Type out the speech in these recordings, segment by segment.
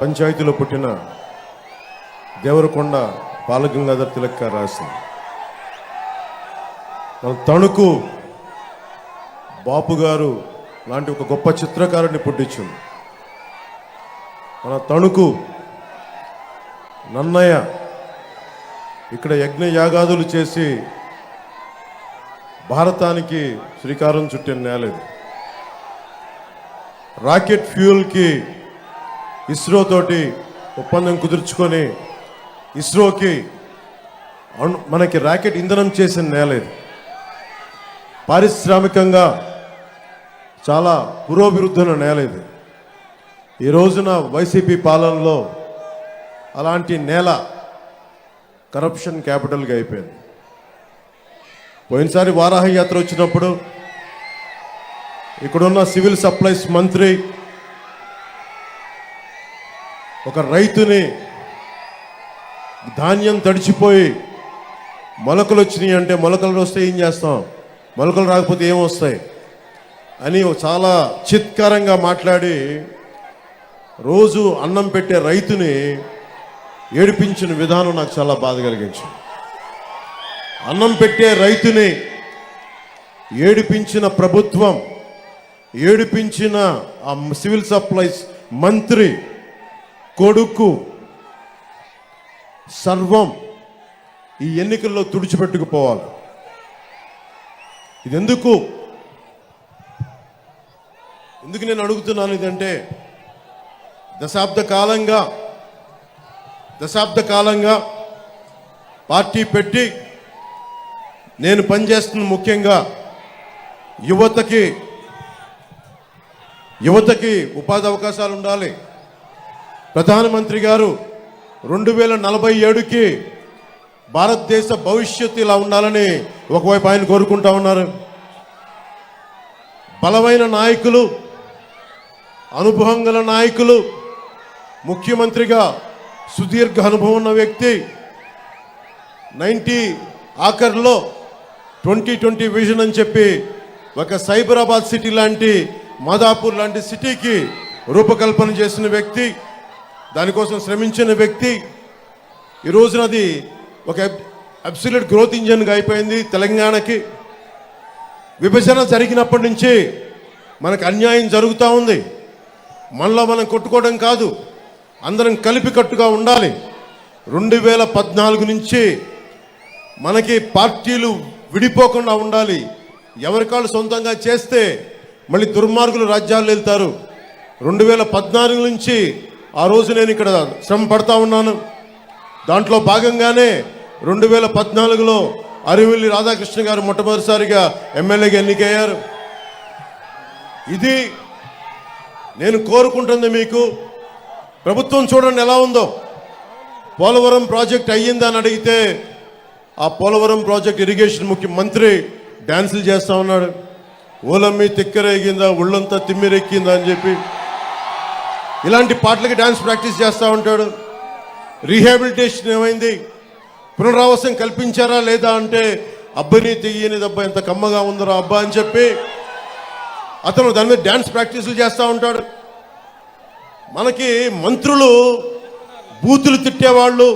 పంచాయతీలో పుట్టిన దేవరకొండ బాలగంగాధర్ తిలక్ గారు రాసింది. మన తణుకు బాపు గారు లాంటి ఒక గొప్ప చిత్రకారుడిని పుట్టించింది. మన తణుకు నన్నయ్య ఇక్కడ యజ్ఞ యాగాదులు చేసి భారతానికి శ్రీకారం చుట్టిన నేల రాకెట్ ఫ్యూయల్కి ఇస్రో తోటి ఒప్పందం కుదుర్చుకొని ఇస్రోకి మనకి రాకెట్ ఇంధనం చేసిన నేల ఇది. పారిశ్రామికంగా చాలా పురోభివృద్ధుల నేల ఇది. ఈ రోజున వైసీపీ పాలనలో అలాంటి నేల కరప్షన్ క్యాపిటల్గా అయిపోయింది. పోయినసారి వారాహ యాత్ర వచ్చినప్పుడు ఇక్కడున్న సివిల్ సప్లైస్ మంత్రి ఒక రైతుని ధాన్యం తడిచిపోయి మొలకలు వచ్చినాయి అంటే మొలకలు వస్తే ఏం చేస్తాం? మొలకలు రాకపోతే ఏం వస్తాయి? అని చాలా చిత్కారంగా మాట్లాడి రోజు అన్నం పెట్టే రైతుని ఏడిపించిన విధానం నాకు చాలా బాధ కలిగించింది. అన్నం పెట్టే రైతుని ఏడిపించిన ప్రభుత్వం ఏడిపించిన ఆ సివిల్ సప్లైస్ మంత్రి కొడుకు సర్వం ఈ ఎన్నికల్లో తుడిచిపెట్టుకుపోవాలి. ఇది ఎందుకు ఎందుకు నేను అడుగుతున్నాను ఇదంటే దశాబ్ద కాలంగా దశాబ్ద కాలంగా పార్టీ పెట్టి నేను పనిచేస్తున్న ముఖ్యంగా యువతకి యువతకి ఉపాధి అవకాశాలు ఉండాలి. ప్రధానమంత్రి గారు రెండు వేల నలభై ఏడుకి భారతదేశ భవిష్యత్తు ఇలా ఉండాలని ఒకవైపు ఆయన కోరుకుంటా ఉన్నారు. బలమైన నాయకులు అనుభవం గల నాయకులు ముఖ్యమంత్రిగా సుదీర్ఘ అనుభవం ఉన్న వ్యక్తి నైంటీ ఆఖర్లో ట్వంటీ ట్వంటీ విజన్ అని చెప్పి ఒక సైబరాబాద్ సిటీ లాంటి మాదాపూర్ లాంటి సిటీకి రూపకల్పన చేసిన వ్యక్తి. దానికోసం శ్రమించిన వ్యక్తి ఈ రోజున అది ఒక అబ్సల్యూట్ గ్రోత్ ఇంజన్గా అయిపోయింది తెలంగాణకి. విభజన జరిగినప్పటి నుంచి మనకు అన్యాయం జరుగుతూ ఉంది. మనలో మనం కొట్టుకోవడం కాదు అందరం కలిపి కట్టుగా ఉండాలి. రెండు వేల పద్నాలుగు నుంచి మనకి పార్టీలు విడిపోకుండా ఉండాలి. ఎవరికాళ్ళు సొంతంగా చేస్తే మళ్ళీ దుర్మార్గులు రాజ్యాలు వెళ్తారు. రెండు వేల పద్నాలుగు నుంచి ఆ రోజు నేను ఇక్కడ శ్రమ పడతా ఉన్నాను. దాంట్లో భాగంగానే రెండు వేల పద్నాలుగులో అరివిల్లి రాధాకృష్ణ గారు మొట్టమొదటిసారిగా ఎమ్మెల్యేగా ఎన్నికయ్యారు. ఇది నేను కోరుకుంటుంది మీకు ప్రభుత్వం చూడండి ఎలా ఉందో. పోలవరం ప్రాజెక్ట్ అయ్యిందా అని అడిగితే ఆ పోలవరం ప్రాజెక్ట్ ఇరిగేషన్ ముఖ్యమంత్రి డ్యాన్సులు చేస్తా ఉన్నాడు. ఓలమ్మి తిక్కరేగిందా ఒళ్ళంతా తిమ్మిరెక్కిందా అని చెప్పి ఇలాంటి పాటలకి డ్యాన్స్ ప్రాక్టీస్ చేస్తూ ఉంటాడు. రీహాబిలిటేషన్ ఏమైంది? పునరావాసం కల్పించారా లేదా అంటే అబ్బాయిని తెయ్యని దెబ్బ ఎంత కమ్మగా ఉందరా అబ్బా అని చెప్పి అతను దాని మీద డ్యాన్స్ ప్రాక్టీసులు చేస్తూ ఉంటాడు. మనకి మంత్రులు బూతులు తిట్టేవాళ్ళు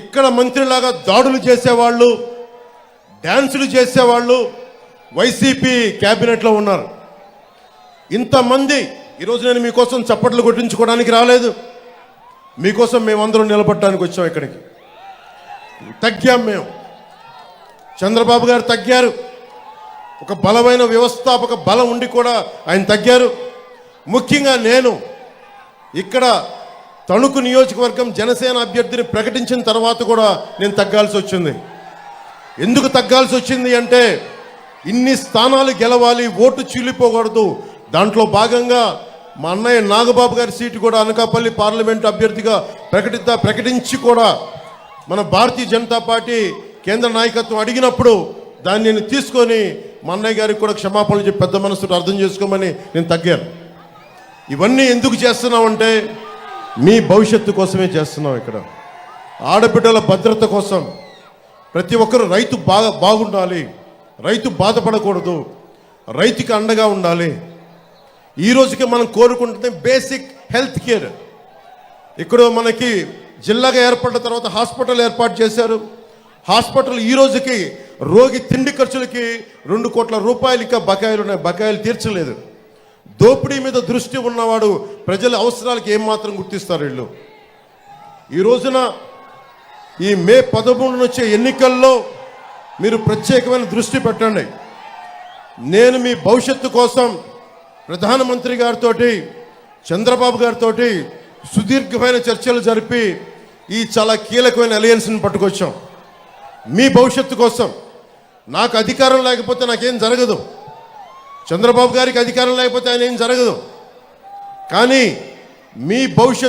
ఇక్కడ మంత్రిలాగా దాడులు చేసేవాళ్ళు డ్యాన్సులు చేసేవాళ్ళు వైసీపీ క్యాబినెట్లో ఉన్నారు. ఇంతమంది ఈరోజు నేను మీకోసం చప్పట్లు కొట్టించుకోవడానికి రాలేదు. మీకోసం మేమందరం నిలబడటానికి వచ్చాం ఇక్కడికి. తగ్గాం మేము. చంద్రబాబు గారు తగ్గారు. ఒక బలమైన వ్యవస్థాపక బలం ఉండి కూడా ఆయన తగ్గారు. ముఖ్యంగా నేను ఇక్కడ తణుకు నియోజకవర్గం జనసేన అభ్యర్థిని ప్రకటించిన తర్వాత కూడా నేను తగ్గాల్సి వచ్చింది. ఎందుకు తగ్గాల్సి వచ్చింది అంటే ఇన్ని స్థానాలు గెలవాలి ఓటు చీలిపోకూడదు దాంట్లో భాగంగా మా అన్నయ్య నాగబాబు గారి సీటు కూడా అనకాపల్లి పార్లమెంట్ అభ్యర్థిగా ప్రకటిద్దా ప్రకటించి కూడా మన భారతీయ జనతా పార్టీ కేంద్ర నాయకత్వం అడిగినప్పుడు దాన్ని నేను తీసుకొని మా అన్నయ్య గారికి కూడా క్షమాపణలు చెప్పి పెద్ద మనసుతో అర్థం చేసుకోమని నేను తగ్గాను. ఇవన్నీ ఎందుకు చేస్తున్నామంటే మీ భవిష్యత్తు కోసమే చేస్తున్నాం ఇక్కడ. ఆడబిడ్డల భద్రత కోసం ప్రతి ఒక్కరు రైతు బాగా బాగుండాలి. రైతు బాధపడకూడదు. రైతుకి అండగా ఉండాలి. ఈ రోజుకి మనం కోరుకుంటుంది బేసిక్ హెల్త్ కేర్. ఇక్కడ మనకి జిల్లాగా ఏర్పడిన తర్వాత హాస్పిటల్ ఏర్పాటు చేశారు. హాస్పిటల్ ఈ రోజుకి రోగి తిండి ఖర్చులకి రెండు కోట్ల రూపాయలు ఇంకా బకాయిలు ఉన్నాయి. బకాయిలు తీర్చలేదు. దోపిడీ మీద దృష్టి ఉన్నవాడు ప్రజల అవసరాలకి ఏమాత్రం గుర్తిస్తారు వీళ్ళు. ఈ రోజున ఈ మే పదమూడు వచ్చే ఎన్నికల్లో మీరు ప్రత్యేకమైన దృష్టి పెట్టండి. నేను మీ భవిష్యత్తు కోసం ప్రధానమంత్రి గారితో చంద్రబాబు గారితో సుదీర్ఘమైన చర్చలు జరిపి ఈ చాలా కీలకమైన అలయన్స్ని పట్టుకొచ్చాం. మీ భవిష్యత్తు కోసం. నాకు అధికారం లేకపోతే నాకేం జరగదు. చంద్రబాబు గారికి అధికారం లేకపోతే ఆయన ఏం జరగదు. కానీ మీ భవిష్యత్తు